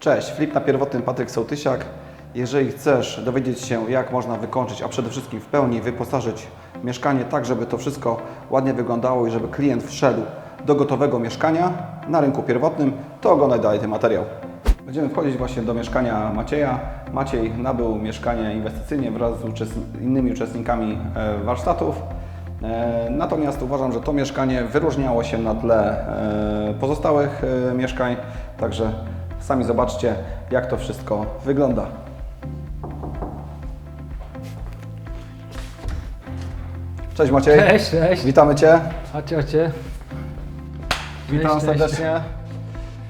Cześć, Flip na pierwotnym Patryk Sołtysiak. Jeżeli chcesz dowiedzieć się, jak można wykończyć, a przede wszystkim w pełni wyposażyć mieszkanie tak, żeby to wszystko ładnie wyglądało i żeby klient wszedł do gotowego mieszkania na rynku pierwotnym, to oglądaj dalej ten materiał. Będziemy wchodzić właśnie do mieszkania Macieja. Maciej nabył mieszkanie inwestycyjnie wraz z uczestni- innymi uczestnikami e, warsztatów. E, Natomiast uważam, że to mieszkanie wyróżniało się na tle e, pozostałych mieszkań, także sami zobaczcie, jak to wszystko wygląda. Cześć Maciej. Cześć, cześć. Witamy Cię. Chodźcie, chodźcie. Witam cześć. serdecznie.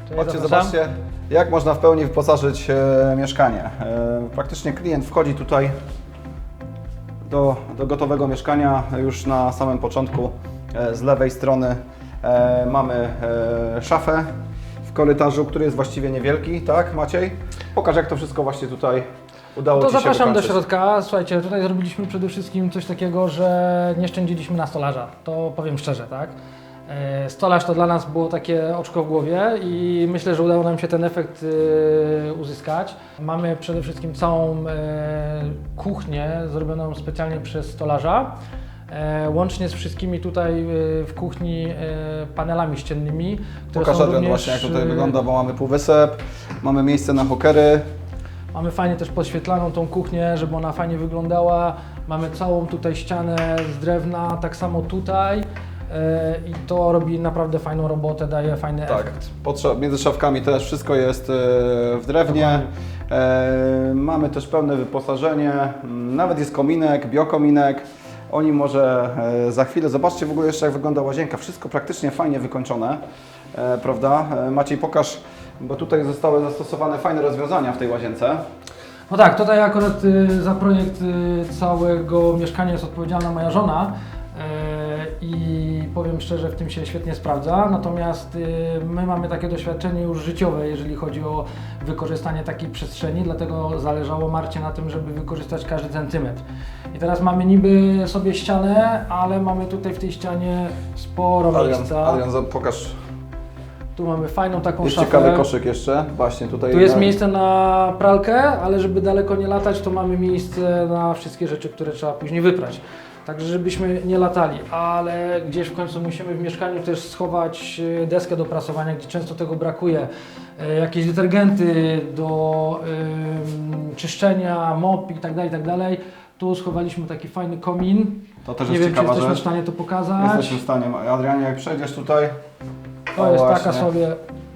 Cześć, Chodźcie, zapraszam. zobaczcie, jak można w pełni wyposażyć e, mieszkanie. E, praktycznie klient wchodzi tutaj do, do gotowego mieszkania już na samym początku. E, z lewej strony e, mamy e, szafę w korytarzu, który jest właściwie niewielki, tak Maciej? Pokaż jak to wszystko właśnie tutaj udało To Ci się zapraszam do wykończyć. środka. Słuchajcie, tutaj zrobiliśmy przede wszystkim coś takiego, że nie szczędziliśmy na stolarza. To powiem szczerze, tak? E, Stolarz to dla nas było takie oczko w głowie i myślę, że udało nam się ten efekt e, uzyskać. Mamy przede wszystkim całą e, kuchnię zrobioną specjalnie przez stolarza. E, Łącznie z wszystkimi tutaj e, w kuchni e, panelami ściennymi, które Pokaż są Adrian również, właśnie jak tutaj wygląda, bo mamy półwysep, mamy miejsce na hokery, Mamy fajnie też podświetlaną tą kuchnię, żeby ona fajnie wyglądała. Mamy całą tutaj ścianę z drewna, tak samo tutaj. I to robi naprawdę fajną robotę, daje fajny Tak, efekt. Potrze- między szafkami też wszystko jest w drewnie. Mamy też pełne wyposażenie, mm, nawet jest kominek, biokominek. Oni może e, za chwilę, zobaczcie w ogóle jeszcze jak wygląda łazienka. Wszystko praktycznie fajnie wykończone, e, prawda? E, Maciej pokaż, bo tutaj zostały zastosowane fajne rozwiązania w tej łazience. No tak, tutaj akurat y, za projekt y, całego mieszkania jest odpowiedzialna moja żona. Powiem szczerze, w tym się świetnie sprawdza. Natomiast y, my mamy takie doświadczenie już życiowe, jeżeli chodzi o wykorzystanie takiej przestrzeni, dlatego zależało Marcie na tym, żeby wykorzystać każdy centymetr. I teraz mamy niby sobie ścianę, ale mamy tutaj w tej ścianie sporo Adrian, miejsca. Adrian pokaż, Tu mamy fajną taką jest szafę. ciekawy koszyk jeszcze, właśnie tutaj. Tu jest na- miejsce na pralkę, ale żeby daleko nie latać, to mamy miejsce na wszystkie rzeczy, które trzeba później wyprać. Także żebyśmy nie latali, ale gdzieś w końcu musimy w mieszkaniu też schować e, deskę do prasowania, gdzie często tego brakuje. E, Jakieś detergenty do ym, czyszczenia, mop i tak dalej, i tak dalej. Tu schowaliśmy taki fajny komin. To też Nie jest wiem, czy ciekawa jesteśmy w stanie to pokazać. Jesteśmy w stanie. Adrianie, jak przejdziesz tutaj, To O, jest właśnie. taka sobie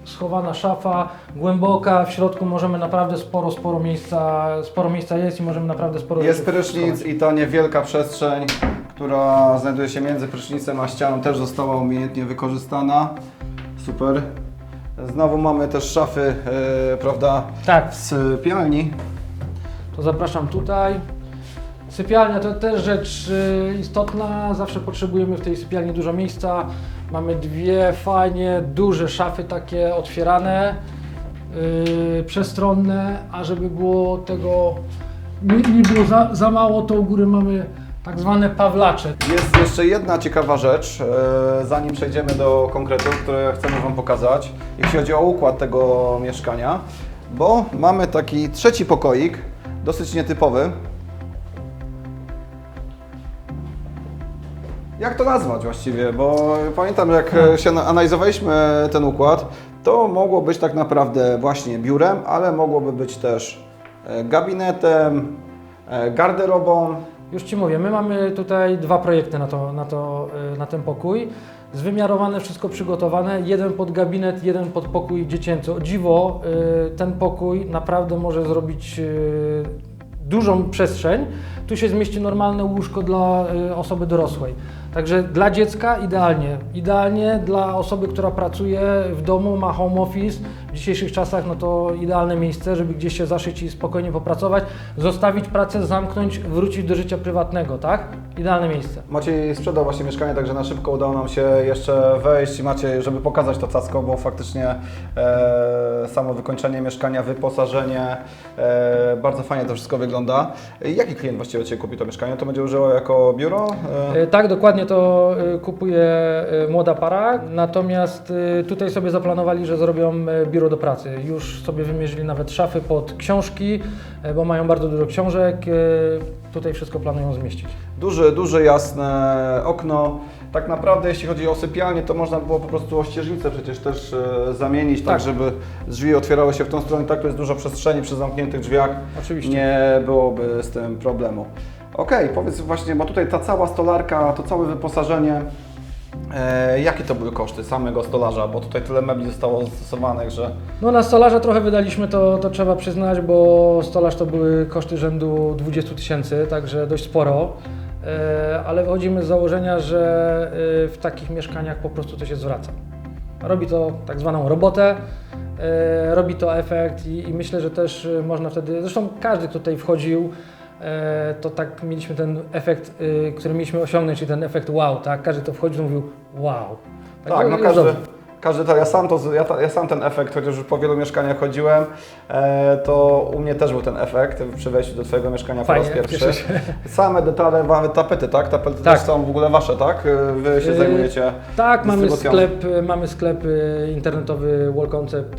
schowana szafa, głęboka, w środku możemy naprawdę sporo, sporo miejsca, sporo miejsca jest i możemy naprawdę sporo Jest rzeczy prysznic schować. i ta niewielka przestrzeń, która znajduje się między prysznicem a ścianą też została umiejętnie wykorzystana. Super. Znowu mamy też szafy, e, prawda, Tak, w sypialni. to zapraszam tutaj. Sypialnia to też rzecz y, istotna, zawsze potrzebujemy w tej sypialni dużo miejsca. Mamy dwie fajnie duże szafy takie otwierane, yy, przestronne, a żeby było tego nie, nie było za, za mało, to u góry mamy tak zwane pawlacze. Jest jeszcze jedna ciekawa rzecz, e, zanim przejdziemy do konkretów, które chcemy Wam pokazać, jeśli chodzi o układ tego mieszkania, bo mamy taki trzeci pokoik, dosyć nietypowy. Jak to nazwać właściwie? Bo pamiętam, jak e, się na- analizowaliśmy ten układ, to mogło być tak naprawdę właśnie biurem, ale mogłoby być też e, gabinetem, e, garderobą, Już Ci mówię, my mamy tutaj dwa projekty na, to, na, to, na ten pokój. Zwymiarowane, wszystko przygotowane. Jeden pod gabinet, jeden pod pokój dziecięcy. O dziwo, ten pokój naprawdę może zrobić dużą przestrzeń. Tu się zmieści normalne łóżko dla y, osoby dorosłej. Także dla dziecka idealnie. Idealnie dla osoby, która pracuje w domu, ma home office. W dzisiejszych czasach no to idealne miejsce, żeby gdzieś się zaszyć i spokojnie popracować, zostawić pracę, zamknąć, wrócić do życia prywatnego, tak? Idealne miejsce. Maciej sprzedał właśnie mieszkanie, także na szybko udało nam się jeszcze wejść. Maciej, żeby pokazać to cacko, bo faktycznie e, samo wykończenie mieszkania, wyposażenie, e, bardzo fajnie to wszystko wygląda. Jaki klient właściwie właściciel Cię kupi to mieszkanie, to będzie użyło jako biuro? E, E, Tak, dokładnie to e, kupuje młoda para, natomiast tutaj sobie zaplanowali, że zrobią biuro do pracy. Już sobie wymierzyli nawet szafy pod książki, bo mają bardzo dużo książek. Tutaj wszystko planują zmieścić. Duże, duże, jasne okno. Tak naprawdę, jeśli chodzi o sypialnię, to można było po prostu ościeżnicę przecież też e, zamienić, tak. Tak. żeby drzwi otwierały się w tą stronę. Tak, to jest dużo przestrzeni przy zamkniętych drzwiach. Oczywiście. Nie byłoby z tym problemu. Okej, powiedz właśnie, bo tutaj ta cała stolarka, to całe wyposażenie, e, jakie to były koszty samego stolarza? Bo tutaj tyle mebli zostało zastosowanych, że No na stolarza trochę wydaliśmy, to, to trzeba przyznać, bo stolarz to były koszty rzędu 20 tysięcy, także dość sporo. E, Ale wychodzimy z założenia, że e, w takich mieszkaniach po prostu to się zwraca. Robi to tak zwaną robotę, e, robi to efekt i, i myślę, że też można wtedy, zresztą każdy, kto tutaj wchodził, to tak mieliśmy ten efekt, który mieliśmy osiągnąć, czyli ten efekt wow, tak? Każdy, kto wchodził, mówił wow. Tak, to no każdy, dobre. Każdy to, ja sam, to, ja, ja sam ten efekt, chociaż już po wielu mieszkaniach chodziłem, e, to u mnie też był ten efekt przy wejściu do Twojego mieszkania Fajnie, po raz pierwszy. Same detale, mamy tapety, tak? Tapety Tak. też są w ogóle Wasze, tak? E, Wy się Yy, zajmujecie Tak, mamy sklep, mamy sklep internetowy Wall Concept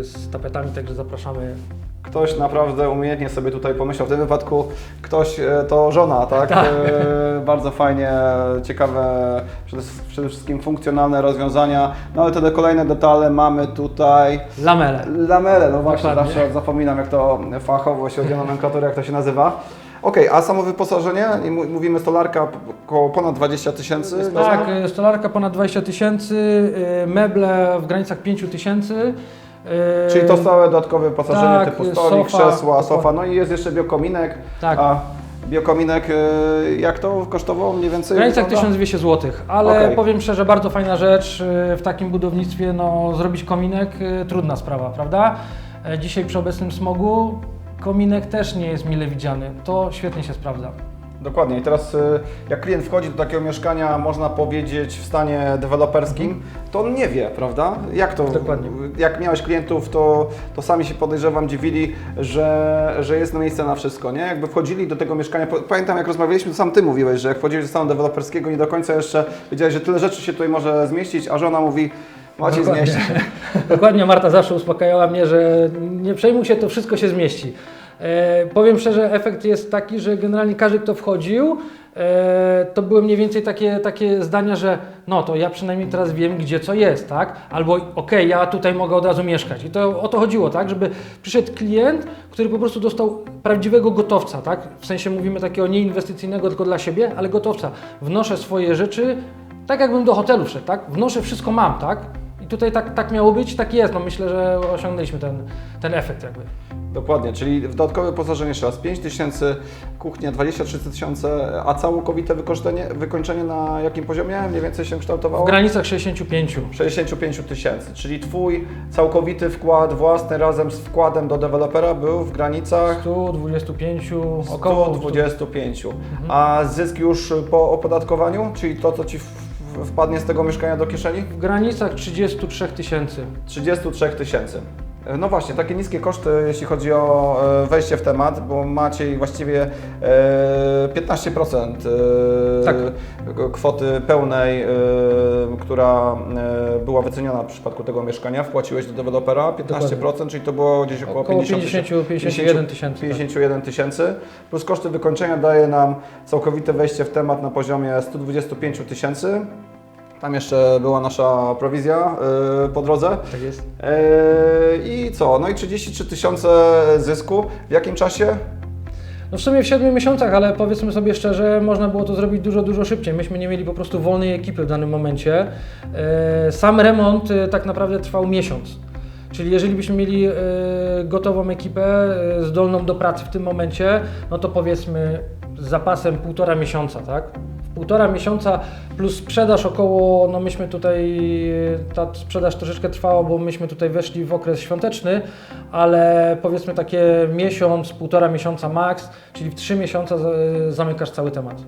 z tapetami, także zapraszamy. Ktoś naprawdę umiejętnie sobie tutaj pomyślał. W tym wypadku ktoś e, to żona, tak? Tak. E, bardzo fajnie, ciekawe, przede, wszystkim funkcjonalne rozwiązania. No ale te kolejne detale mamy tutaj. Lamele. Lamele, no właśnie, Dokładnie. zawsze zapominam jak to fachowo, jeśli chodzi o nomenklaturę, jak to się nazywa. Okej, a samo wyposażenie, mówimy stolarka około ponad 20 tysięcy. Tak, y, stolarka ponad 20 tysięcy, meble w granicach 5 tysięcy. Y, Czyli to całe dodatkowe wyposażenie tak, typu stolik, sofa, krzesła, sofa, no i jest jeszcze biokominek. Tak. A biokominek, y, jak to kosztowało mniej więcej? W granicach wygląda? 1200 zł, ale Okej. powiem szczerze, bardzo fajna rzecz w takim budownictwie, no zrobić kominek, trudna sprawa, prawda? Dzisiaj przy obecnym smogu kominek też nie jest mile widziany, to świetnie się sprawdza. Dokładnie. I teraz y, jak klient wchodzi do takiego mieszkania, można powiedzieć w stanie deweloperskim, to on nie wie, prawda? Jak to? Dokładnie. Jak miałeś klientów, to, to sami się podejrzewam dziwili, że, że jest miejsce na wszystko, nie? Jakby wchodzili do tego mieszkania, pamiętam jak rozmawialiśmy, to sam Ty mówiłeś, że jak wchodziłeś do stanu deweloperskiego, nie do końca jeszcze wiedziałeś, że tyle rzeczy się tutaj może zmieścić, a żona mówi, macie Dokładnie. zmieścić. Dokładnie Marta zawsze uspokajała mnie, że nie przejmuj się, to wszystko się zmieści. E, powiem szczerze, efekt jest taki, że generalnie każdy, kto wchodził, e, to były mniej więcej takie, takie zdania, że no to ja przynajmniej teraz wiem, gdzie co jest, tak? Albo okej, ja tutaj mogę od razu mieszkać. I to o to chodziło, tak? Żeby przyszedł klient, który po prostu dostał prawdziwego gotowca, tak? W sensie mówimy takiego nie inwestycyjnego tylko dla siebie, ale gotowca. Wnoszę swoje rzeczy, tak jakbym do hotelu wszedł, tak? Wnoszę, wszystko mam, tak? I tutaj tak, tak miało być, tak jest. No myślę, że osiągnęliśmy ten, ten efekt jakby. Dokładnie, czyli dodatkowe wyposażenie jeszcze raz 5 tysięcy, kuchnia 23 tysiące, a całkowite wykończenie, wykończenie na jakim poziomie mniej więcej się kształtowało? W granicach 65. 65 tysięcy, czyli Twój całkowity wkład własny razem z wkładem do dewelopera był w granicach 125, około 125. A zysk już po opodatkowaniu, czyli to, co Ci w- w- wpadnie z tego mieszkania do kieszeni? W granicach 33 tysięcy. 33 tysięcy. No właśnie, takie niskie koszty, jeśli chodzi o e, wejście w temat, bo macie właściwie e, 15% e, Tak. kwoty pełnej, e, która e, była wyceniona w przypadku tego mieszkania, wpłaciłeś do dewelopera 15%, czyli to było gdzieś około, Około 50 50, 51 tysięcy. tak. 51 tysięcy, plus koszty wykończenia daje nam całkowite wejście w temat na poziomie 125 tysięcy. Tam jeszcze była nasza prowizja e, po drodze. Tak jest. Eee, I co? No i 33 tysiące zysku. W jakim czasie? No w sumie w 7 miesiącach, ale powiedzmy sobie szczerze, można było to zrobić dużo, dużo szybciej. Myśmy nie mieli po prostu wolnej ekipy w danym momencie. E, Sam remont e, tak naprawdę trwał miesiąc. Czyli jeżeli byśmy mieli e, gotową ekipę, zdolną do pracy w tym momencie, no to powiedzmy z zapasem półtora miesiąca, tak? Półtora miesiąca plus sprzedaż około, no myśmy tutaj, ta sprzedaż troszeczkę trwała, bo myśmy tutaj weszli w okres świąteczny, ale powiedzmy takie miesiąc, półtora miesiąca max, czyli w trzy miesiące za- zamykasz cały temat.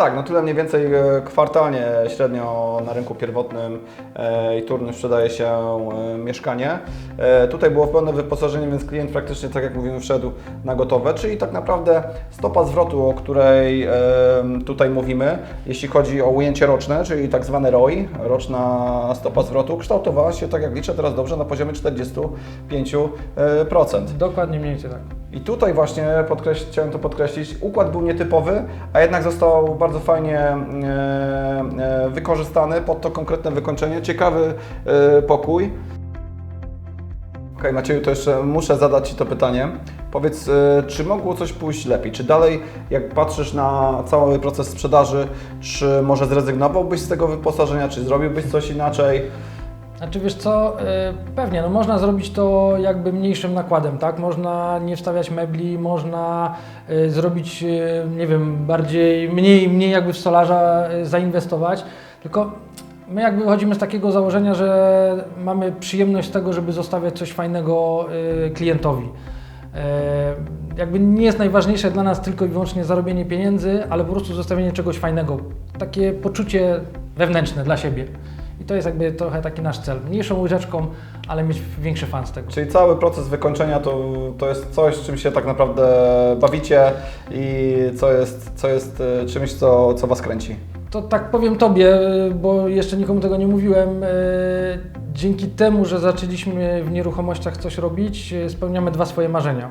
Tak, no tyle mniej więcej e, kwartalnie średnio na rynku pierwotnym e, i turnym sprzedaje się e, mieszkanie. Tutaj było pełne wyposażenie, więc klient praktycznie, tak jak mówimy, wszedł na gotowe, czyli tak naprawdę stopa zwrotu, o której tutaj mówimy, jeśli chodzi o ujęcie roczne, czyli tak zwane ROI, roczna stopa zwrotu, kształtowała się, tak jak liczę teraz dobrze, na poziomie 45%. Dokładnie mniej więcej tak. I tutaj właśnie chciałem to podkreślić, układ był nietypowy, a jednak został bardzo fajnie e, e, wykorzystany pod to konkretne wykończenie. Ciekawy e, pokój. Okej, Macieju, to jeszcze muszę zadać Ci to pytanie. Powiedz, e, czy mogło coś pójść lepiej? Czy dalej, jak patrzysz na cały proces sprzedaży, czy może zrezygnowałbyś z tego wyposażenia, czy zrobiłbyś coś inaczej? Znaczy wiesz co, y, pewnie, no można zrobić to jakby mniejszym nakładem, tak? Można nie wstawiać mebli, można y, zrobić, y, nie wiem, bardziej, mniej, mniej jakby w solarza zainwestować, tylko my jakby wychodzimy z takiego założenia, że mamy przyjemność z tego, żeby zostawiać coś fajnego klientowi. E, Jakby nie jest najważniejsze dla nas tylko i wyłącznie zarobienie pieniędzy, ale po prostu zostawienie czegoś fajnego. Takie poczucie wewnętrzne dla siebie. To jest jakby trochę taki nasz cel. Mniejszą łyżeczką, ale mieć większy fan z tego. Czyli cały proces wykończenia to, to jest coś, czym się tak naprawdę bawicie i co jest, co jest e, czymś, co, co Was kręci. To tak powiem Tobie, bo jeszcze nikomu tego nie mówiłem. e, Dzięki temu, że zaczęliśmy w nieruchomościach coś robić, e, spełniamy dwa swoje marzenia,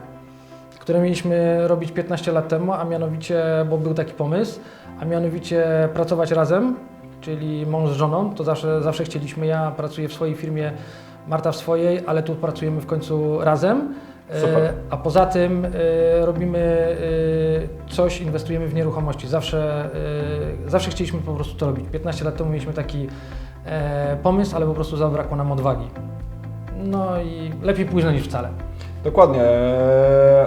które mieliśmy robić 15 lat temu, a mianowicie, bo był taki pomysł, a mianowicie pracować razem, czyli mąż z żoną. To zawsze, zawsze chcieliśmy. Ja pracuję w swojej firmie, Marta w swojej, ale tu pracujemy w końcu razem. E, Super. A poza tym e, robimy e, coś, inwestujemy w nieruchomości. Zawsze, zawsze chcieliśmy po prostu to robić. 15 lat temu mieliśmy taki pomysł, ale po prostu zabrakło nam odwagi. No i lepiej późno niż wcale. Dokładnie.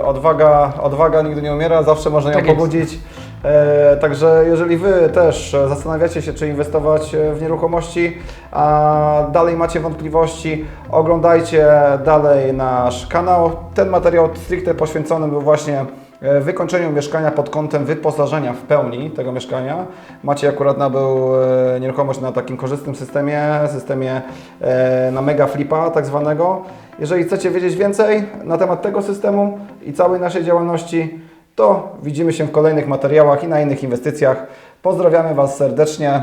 Odwaga, odwaga nigdy nie umiera, zawsze można ją Tak jest. pobudzić. E, Także jeżeli Wy też zastanawiacie się, czy inwestować e, w nieruchomości, a dalej macie wątpliwości, oglądajcie dalej nasz kanał. Ten materiał stricte poświęcony był właśnie e, wykończeniu mieszkania pod kątem wyposażenia w pełni tego mieszkania. Macie akurat nabył nieruchomość na takim korzystnym systemie, systemie na mega flipa tak zwanego. Jeżeli chcecie wiedzieć więcej na temat tego systemu i całej naszej działalności, to widzimy się w kolejnych materiałach i na innych inwestycjach. Pozdrawiamy Was serdecznie.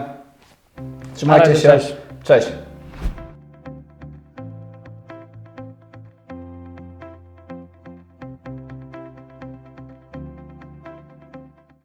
Trzymajcie razie, się. cześć. cześć.